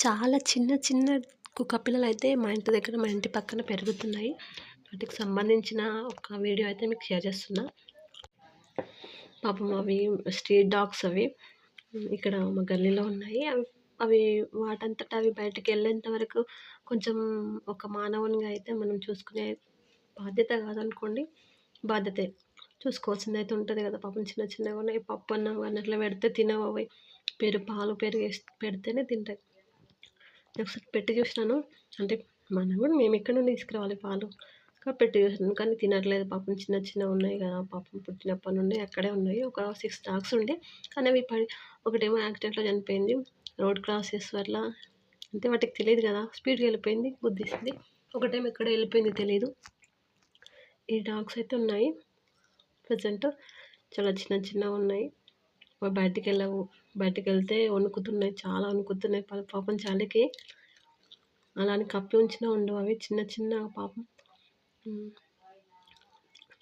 చాలా చిన్న చిన్న కుక్క పిల్లలు అయితే మా ఇంటి దగ్గర మా ఇంటి పక్కన పెరుగుతున్నాయి. వాటికి సంబంధించిన ఒక వీడియో అయితే మీకు షేర్ చేస్తున్నా. పాపం అవి స్ట్రీట్ డాగ్స్ అవి. ఇక్కడ మా గల్లీలో ఉన్నాయి. అవి అవి వాటంతట అవి బయటకు వెళ్ళేంత వరకు కొంచెం ఒక మానవునిగా అయితే మనం చూసుకునే బాధ్యత కాదనుకోండి. బాధ్యతే. చూసుకోవాల్సింది అయితే ఉంటుంది కదా పాపం. చిన్న చిన్నగా ఉన్నాయి. పప్పు అన్నం అన్నట్లు పెడితే తినవు అవి. పెరుగు పాలు పెరుగు వేసి పెడితేనే తింటాయి. ఒకసారి పెట్టి చూసినాను. అంటే మనం కూడా మేము ఎక్కడ నుండి తీసుకురావాలి పాలు? పెట్టి చూసినాను. కానీ తినట్లేదు. పాపం చిన్న చిన్న ఉన్నాయి కదా. పాపం పుట్టినప్పటి నుండి అక్కడే ఉన్నాయి. ఒక సిక్స్ డాగ్స్ ఉండే. కానీ అవి పడి ఒకటేమో యాక్సిడెంట్లో చనిపోయింది. రోడ్ క్రాసెస్ వల్ల అంటే వాటికి తెలియదు కదా. స్పీడ్గా వెళ్ళిపోయింది. గుద్దేసింది ఒకటేమో ఎక్కడ వెళ్ళిపోయింది తెలియదు ఈ డాగ్స్ అయితే ఉన్నాయి. ప్రజెంట్ చాలా చిన్న చిన్నగా ఉన్నాయి. బయటికి వెళ్ళవు బయటికి వెళ్తే వణుకుతున్నాయి చాలా వణుకుతున్నాయి పాపం చలికి. అలా అని కప్పి ఉంచినా ఉండవు అవి చిన్న చిన్న పాపం.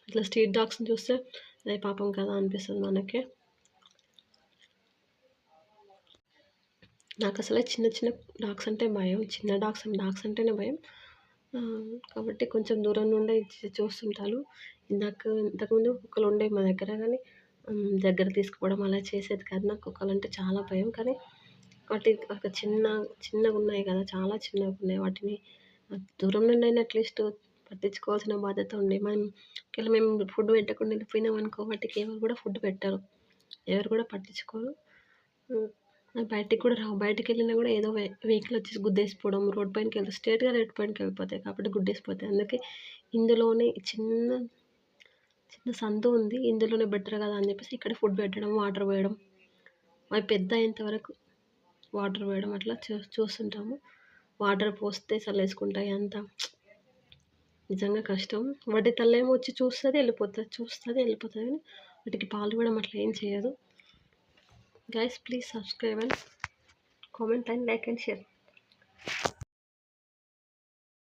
ఇట్లా స్ట్రీట్ డాగ్స్ని చూస్తే అదే పాపం కదా అనిపిస్తుంది మనకి. నాకు అసలే చిన్న చిన్న డాగ్స్ అంటే భయం చిన్న డాగ్స్ డాగ్స్ అంటేనే భయం. కాబట్టి కొంచెం దూరం నుండే చూస్తుంటాను ఇందాక ఇంతకుముందు కుక్కలు ఉండే మా దగ్గర కానీ దగ్గర తీసుకుపోవడం అలా చేసేది కాదు. నాకు కుక్కలు అంటే చాలా భయం. కానీ వాటి ఒక చిన్న చిన్నగా ఉన్నాయి కదా చాలా చిన్నగా ఉన్నాయి. వాటిని దూరం నుండి అయినా అట్లీస్ట్ పట్టించుకోవాల్సిన బాధ్యత ఉంది. మనం ఒకవేళ మేము ఫుడ్ పెట్టకుండా వెళ్ళిపోయినాం అనుకో వాటికి ఎవరు కూడా ఫుడ్ పెట్టరు. ఎవరు కూడా పట్టించుకోరు. బయటికి కూడా రావు. బయటికి వెళ్ళినా కూడా ఏదో వెహికల్ వచ్చేసి గుద్దేసిపోవడం రోడ్ పైనకి వెళ్తే స్ట్రేట్గా రోడ్ పైనకి వెళ్ళిపోతాయి కాబట్టి గుద్దేసిపోతాయి. అందుకే ఇందులోనే చిన్న చిన్న సందు ఉంది ఇందులోనే బెటర్ కదా అని చెప్పేసి ఇక్కడ ఫుడ్ పెట్టడం వాటర్ పోయడం. అవి పెద్ద అయ్యేంత వరకు వాటర్ పోయడం అట్లా చూ చూస్తుంటాము. వాటర్ పోస్తే చల్లేసుకుంటాయి అంతా. నిజంగా కష్టం. వాటి తల్లేమో వచ్చి చూస్తుంది వెళ్ళిపోతుంది చూస్తుంది వెళ్ళిపోతుంది కానీ వాటికి పాలు కూడా అట్లా ఏం చేయదు. Guys please subscribe and comment and like and share